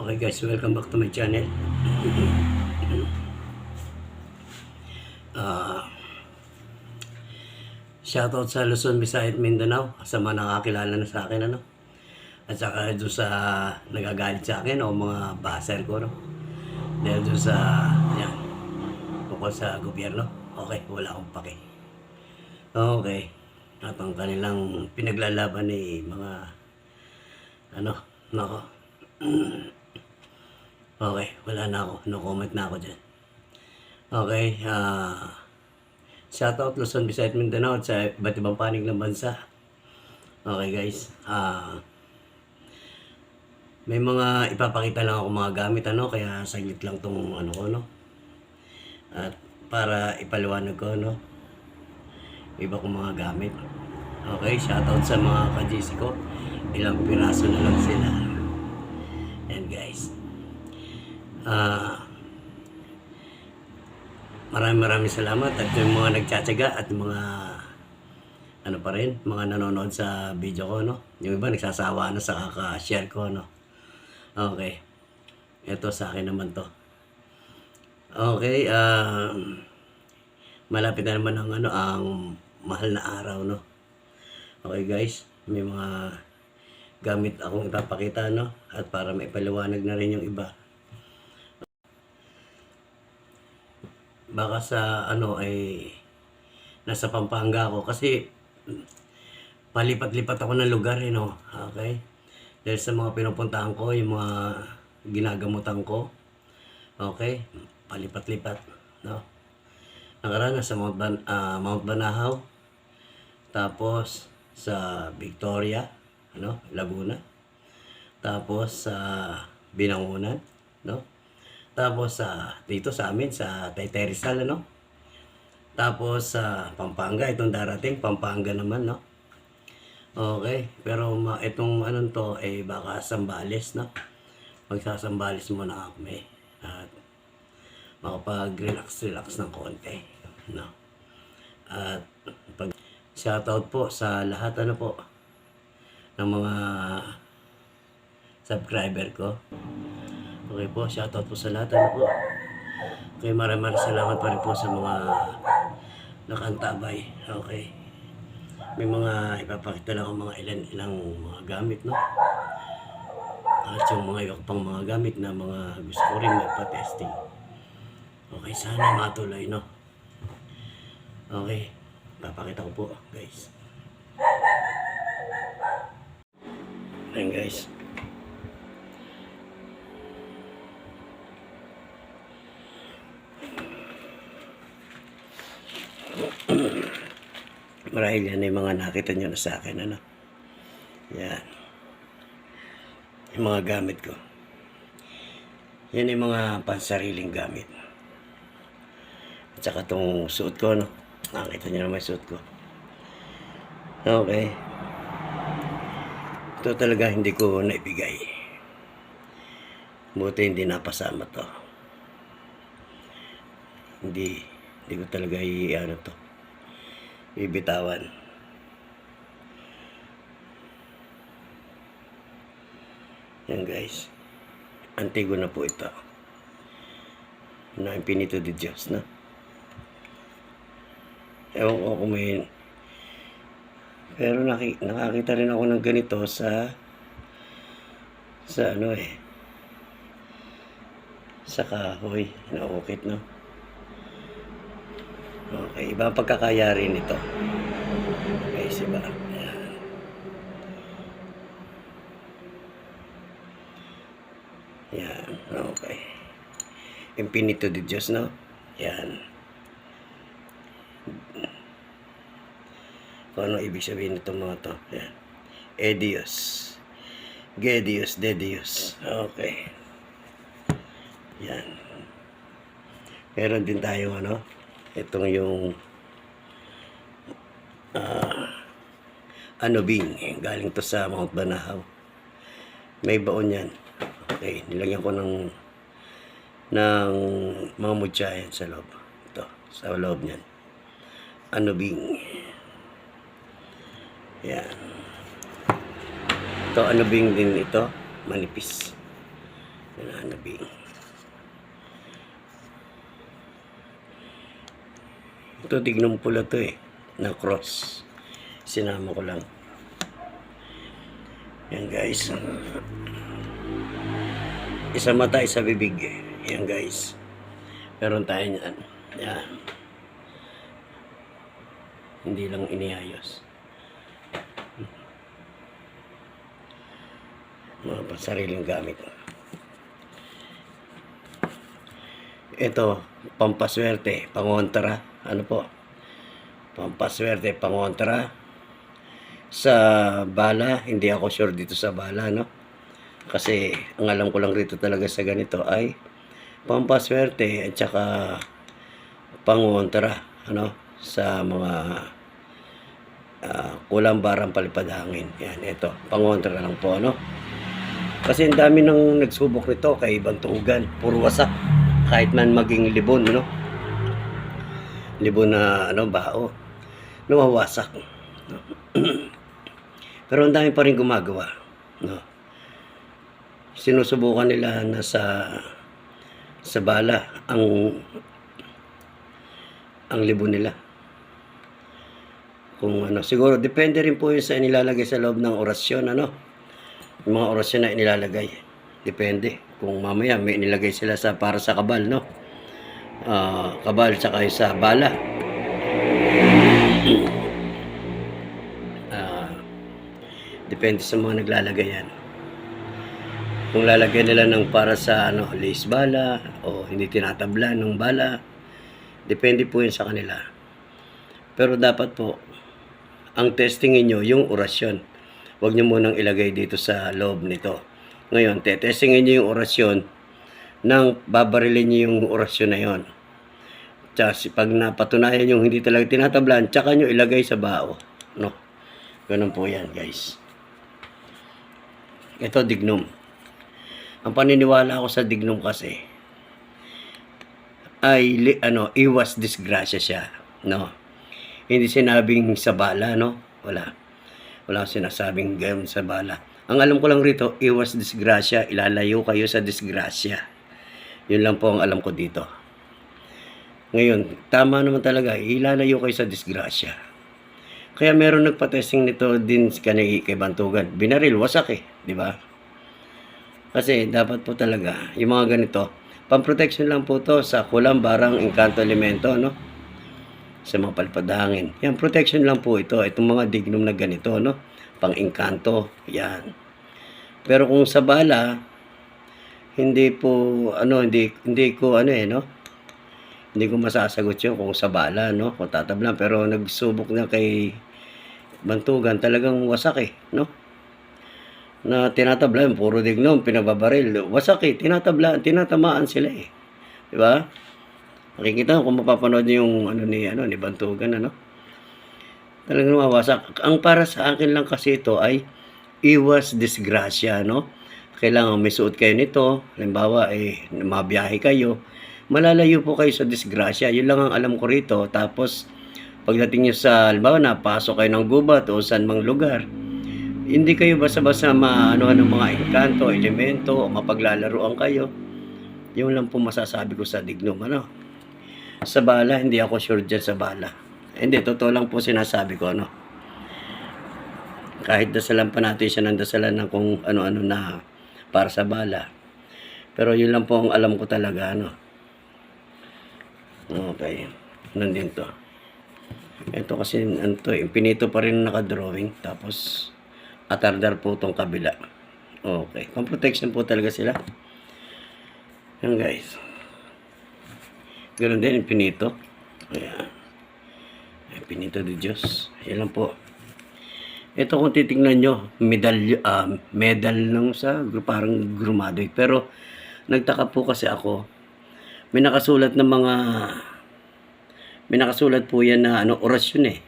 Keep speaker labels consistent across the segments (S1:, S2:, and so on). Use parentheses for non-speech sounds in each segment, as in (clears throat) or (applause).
S1: Okay guys, welcome back to my channel. Ah, shoutout sa Luzon, Visayas, Mindanao sa mga nakakilala na sa akin ano. At saka doon sa nagagalit sa akin o mga baser ko no. Dahil doon sa yan tungkol sa gobyerno. Okay, wala akong pake. Okay. At ang kanilang pinaglalaban ni mga ano, nako. (clears throat) Okay, wala na ako. No comment na ako dyan. Okay, ah... shoutout Luzon, Visayas, Mindanao at sa iba't ibang panig ng bansa. Okay guys, ah... may mga ipapakita lang ako mga gamit ano, kaya saglit lang tong ano ko no. At para ipaliwanag ko no, iba kong mga gamit. Okay, shoutout sa mga ka-GC ko. Ilang piraso na lang sila. And guys, ah maraming maraming salamat at yung mga nagtsatsaga at mga ano pa rin, mga nanonood sa video ko, no? Yung iba nagsasawa na sa kaka-share ko, no? Okay. Ito sa akin naman to. Okay, um, malapit na naman ang ano, ang mahal na araw, no? Okay guys, may mga gamit akong ipapakita, no? At para maipaliwanag na rin yung iba. Baka sa ano ay nasa Pampanga ako kasi palipat-lipat ako ng lugar, eh, no? Okay? Dahil sa mga pinupuntahan ko, yung mga ginagamutan ko, okay? Palipat-lipat, no? Nakaraan na sa Mount, Ban- ah, Mount Banahaw, tapos sa Victoria, ano, Laguna. Tapos sa Binangunan, no? Tapos sa dito sa amin sa Taytay Rizal, ano? Tapos sa Pampanga, itong darating Pampanga naman, no? Okay, pero ma itong ano to eh baka Sambales, no? Magsasambales muna kami at makapag-relax-relax ng konti, no? At pag shoutout po sa lahat ano po ng mga subscriber ko. Okay po, shoutout po sa lahat ano po. Okay, maraming maraming salamat pa rin po sa mga nakantabay. Okay. May mga ipapakita lang mga ilan ilang mga gamit, no? At yung mga iba pang mga gamit na mga gusto ko rin magpa-testing. Okay, sana matuloy, no? Okay, papakita ko po, guys. Ayan, guys. (coughs) Marahil yan yung mga nakita nyo na sa akin, ano? Yan. Yung mga gamit ko. Yan yung mga pansariling gamit. At saka itong suot ko, no? Nakita nyo naman yung suot ko. Okay. Ito talaga hindi ko naibigay. Buti hindi napasama to. Hindi, hindi ko talaga i, ano to, bibitawan. Yan guys. Antigo na po ito. Na Infinito de Dios na. Ewan ko kung may... Pero naki, nakakita rin ako ng ganito sa... Sa ano eh. Sa kahoy. Naukit no. Okay, iba pagkakayari nito. Okay, iba. Ayan. Yan, okay. Infinito de Diyos, no? Yan. Kung ano ibig sabihin nitong mga to. Yan. Edios. Gedios, Dedios. Okay. Yan. Meron din tayong ano, itong yung ah ano bing galing to sa Mount Banahaw. May baon yan. Okay nilagyan ko ng ng mga mutya yan sa loob. Ito sa loob niyan. Ano bing? Yan ito ano bing din ito? Manipis. Nananabing. Ito, tignan pula to eh. Na cross. Sinama ko lang. Yan guys. Isa mata, isa bibig. Yan guys. Meron tayo niyan. Yan. Hindi lang iniayos. Mga pansariling gamit. Ito, pampaswerte, pangontra. Ano po? Pampaswerte, pangontra. Sa bala, hindi ako sure dito sa bala, no? Kasi ang alam ko lang rito talaga sa ganito ay pampaswerte at saka pangontra, ano? Sa mga ah, kulang barang palipad hangin. Yan, ito. Pangontra lang po, ano? Kasi ang dami nang nagsubok nito kay Bantugan. Puro wasak. Kahit man maging libon, no? Libon na, ano, bao. Nawawasak. No? (clears throat) Pero ang dami pa rin gumagawa. No? Sinusubukan nila na sa sa bala ang ang libon nila. Kung ano, siguro depende rin po yun sa inilalagay sa loob ng orasyon, ano? Yung mga orasyon na inilalagay. Depende. Kung mamaya may inilagay sila sa para sa kabal, no? Ah, kabal yung sa bala. (clears throat) Ah, depende sa mga naglalagay yan. Kung lalagyan nila ng para sa ano, lace bala o hindi tinatabla ng bala, depende po yun sa kanila. Pero dapat po, ang testingin nyo, yung orasyon. Huwag nyo munang ilagay dito sa loob nito. Ngayon, tetestingin nyo yung orasyon nang babarilin nyo yung orasyon na yon. Si- pag napatunayan yung hindi talaga tinatablan, tsaka nyo ilagay sa bao. No? Ganun po yan, guys. Ito, dignum. Ang paniniwala ko sa dignum kasi, ay ano, iwas disgrasya siya, no? Hindi sinabing sa bala, no? Wala. Wala sinasabing gayon sa bala. Ang alam ko lang rito, iwas disgrasya, ilalayo kayo sa disgrasya. Yun lang po ang alam ko dito. Ngayon, tama naman talaga, ilalayo kayo sa disgrasya. Kaya meron nagpa-testing nito din kay, kay Bantugan. Binaril, wasak eh, di ba? Kasi dapat po talaga, yung mga ganito, pang-protection lang po to sa kulang barang engkanto elemento, no? Sa mga palpadangin. Yan, protection lang po ito. Itong mga dignum na ganito, no? Pang-engkanto, yan. Pero kung sa bala, hindi po, ano, hindi, hindi ko, ano eh, no? Hindi ko masasagot yun kung sa bala, no? Kung tatablan. Pero nagsubok na kay Bantugan, talagang wasak eh, no? na tinatabla yun, puro dignum, pinababaril. Wasak eh, tinatabla, tinatamaan sila eh. Di ba? Makikita kung mapapanood niyo yung ano ni ano ni Bantugan ano. Talagang mawasak. Ang para sa akin lang kasi ito ay iwas disgrasya, no? Kailangan may suot kayo nito. Halimbawa, eh, mabiyahe kayo. Malalayo po kayo sa disgrasya. Yun lang ang alam ko rito. Tapos, pagdating nyo sa, halimbawa, napasok kayo ng gubat o saan mang lugar, hindi kayo basta-basta maano ng mga engkanto, elemento, o mapaglalaroan kayo. Yung lang po masasabi ko sa dignum, ano. Sa bala, hindi ako sure dyan sa bala. Hindi, totoo lang po sinasabi ko, ano. Kahit dasalan pa natin siya ng dasalan ng kung ano-ano na para sa bala. Pero yun lang po ang alam ko talaga, ano. Okay. Nandun to. Ito kasi, ano to, eh, pinito pa rin nakadrawing. Tapos, atardar po itong kabila. Okay. Pang protection po talaga sila. Yan guys. Ganun din pinito. Ayan. Pinito de Diyos. Yan lang po. Ito kung titingnan nyo, medal, ah, medal lang sa parang grumado. eh. Pero nagtaka po kasi ako, may nakasulat ng mga may nakasulat po yan na ano, orasyon eh.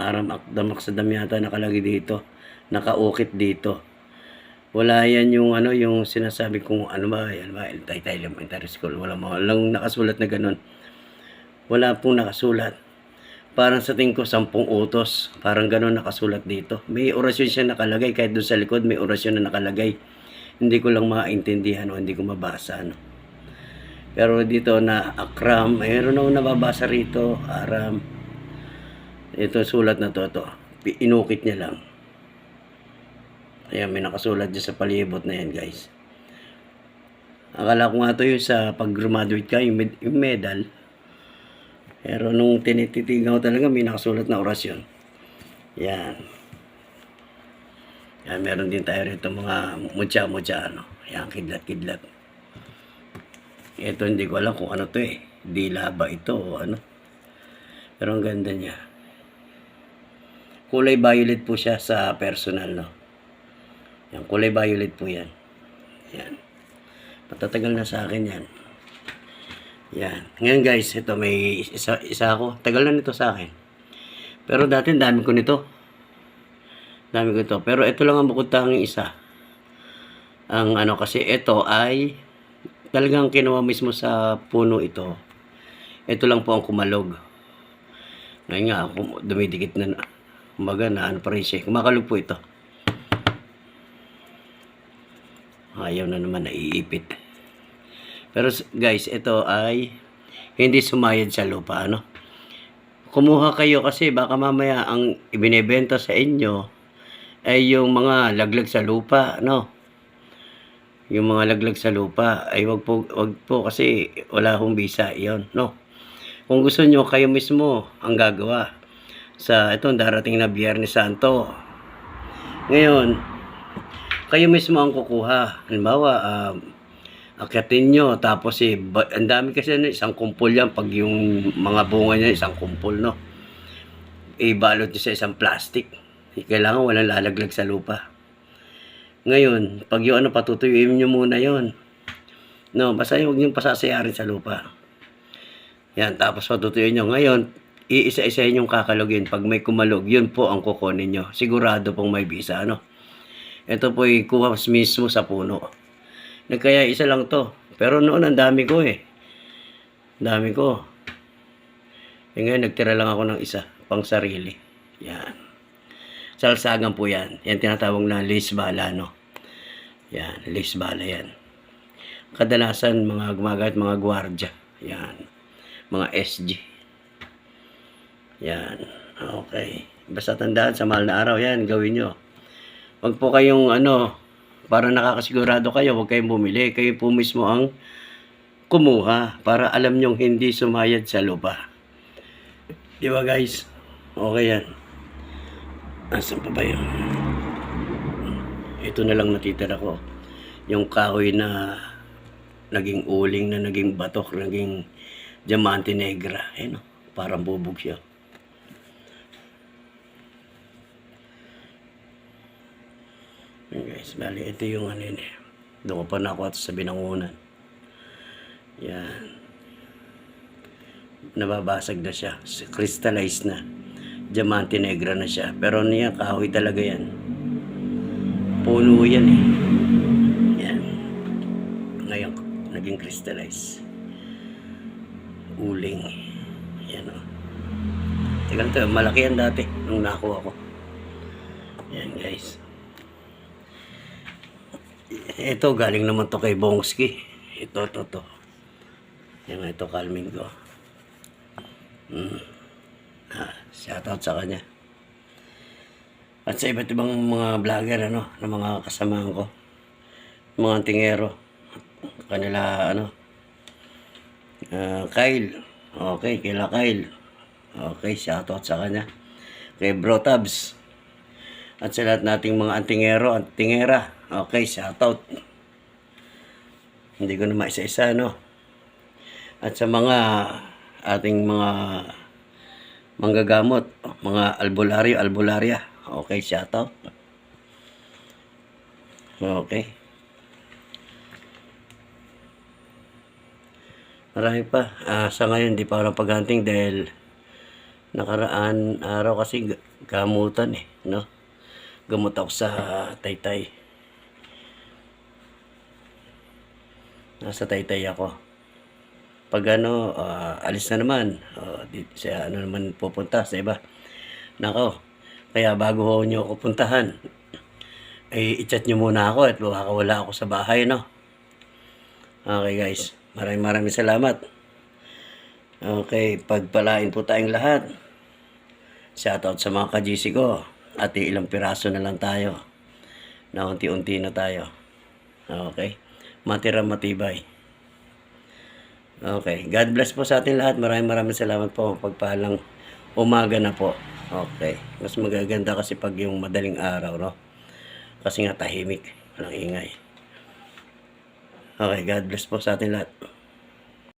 S1: Aram akdamak sa yata nakalagay dito. Nakaukit dito. Wala yan yung ano, yung sinasabi kong ano ba, ano ba, Taytay Elementary School. Wala mo, walang nakasulat na ganun. Wala pong nakasulat. Parang sa tingin ko, sampung utos. Parang ganun nakasulat dito. May orasyon siya nakalagay. Kahit doon sa likod, may orasyon na nakalagay. hindi ko lang maintindihan o hindi ko mabasa ano. Pero dito na Akram, mayroon akong nababasa rito, Aram. Ito sulat na to, to. Inukit niya lang. Ayan, may nakasulat dyan sa palibot na yan, guys. Akala ko nga to yung sa pag-graduate ka, yung, med- yung medal. Pero nung tinititigaw talaga, may nakasulat na orasyon. Yan. Yan, meron din tayo rito mga mutya-mutya, ano. Yan, kidlat-kidlat. Ito hindi ko alam kung ano to eh. Dila ba ito o ano. Pero ang ganda niya. Kulay violet po siya sa personal, no. Yan, kulay violet po yan. Yan. Patatagal na sa akin yan. Yan. Ngayon guys, ito may isa, isa ako. Tagal na nito sa akin. Pero dati dami ko nito. Dami ko ito. Pero ito lang ang bukod tanging isa. Ang ano kasi ito ay talagang kinuha mismo sa puno ito. Ito lang po ang kumalog. Ngayon nga, dumidikit na, kumbaga na ano pa rin siya. Kumakalog po ito. Ayaw na naman naiipit. Pero guys, ito ay hindi sumayad sa lupa, ano? Kumuha kayo kasi baka mamaya ang ibinebenta sa inyo ay yung mga laglag sa lupa, no? Yung mga laglag sa lupa ay wag po, wag po kasi wala akong visa, yon no? Kung gusto nyo, kayo mismo ang gagawa sa itong darating na Biyernes Santo. Ngayon, kayo mismo ang kukuha. Halimbawa, um, akyatin nyo, tapos eh, ang dami kasi ano, isang kumpol yan, pag yung mga bunga niya, isang kumpol, no? Ibalot nyo sa isang plastic. Eh, Kailangan walang lalaglag sa lupa. Ngayon, pag yung ano, patutuyuin nyo muna yon No, basta huwag nyo pasasayarin sa lupa. Yan, tapos patutuyuin nyo. Ngayon, iisa-isahin yung kakalugin. Pag may kumalog, yun po ang kukunin nyo. Sigurado pong may visa, ano? Ito po ay kuha mismo sa puno. Nagkaya isa lang to. Pero noon ang dami ko eh. Dami ko. E ngayon nagtira lang ako ng isa. Pang sarili. Yan. Salsagan po yan. Yan tinatawag na lisbala no. Yan. Lisbala yan. Kadalasan mga gumagamit mga gwardya. Yan. Mga SG. Yan. Okay. Basta tandaan sa mahal na araw yan. Gawin nyo. Huwag po kayong ano, para nakakasigurado kayo, huwag kayong bumili. Kayo po mismo ang kumuha para alam nyong hindi sumayad sa lupa. Di ba guys? Okay yan. Asan pa ba yun? Ito na lang natitira ko. Yung kahoy na naging uling na naging batok, naging diamante negra. Eh no, parang bubog siya. Yan guys, bali ito yung ano yun eh. Doon ko pa nakuha ito sa binangunan. Yan. Nababasag na siya. Crystallized na. Diamante negra na siya. Pero ano yan, kahoy talaga yan. Puno yan eh. Yan. Ngayon, naging crystallized. Uling. Yan o. Teka to, malaki yan dati nung nakuha ko. Yan guys. Ito, galing naman to kay Bongski. Ito, to, to. Yan ito, kalming ko. Mm. Ah, shoutout sa kanya. At sa iba't ibang mga vlogger, ano, ng mga kasamahan ko. Mga tingero. Kanila, ano, ah, Kyle. Okay, kila Kyle. Okay, shoutout sa kanya. Kay Bro Tabs. At sa lahat nating mga antingero at. Okay, shoutout. Hindi ko na maisa-isa, no? At sa mga ating mga manggagamot, mga albularyo, albularya. Okay, shoutout. Okay. Marami pa. Ah, sa ngayon, di pa ako paghunting dahil nakaraan araw kasi ga- gamutan eh, no? Gamot ako sa taytay. Nasa taytay ako. Pag ano, ah, alis na naman, ah, di, sa ano naman pupunta sa iba. Nako, kaya bago ho nyo ako puntahan, ay i-chat nyo muna ako at baka wala ako sa bahay, no? Okay guys, maraming maraming salamat. Okay, pagpalain po tayong lahat. Shoutout sa mga ka-GC ko. At ilang piraso na lang tayo. Na unti-unti na tayo. Okay. Matira matibay. Okay. God bless po sa atin lahat. Maraming maraming salamat po. Pagpalang umaga na po. Okay. Mas magaganda kasi pag yung madaling araw, no? Kasi nga tahimik. Walang ingay. Okay. God bless po sa atin lahat.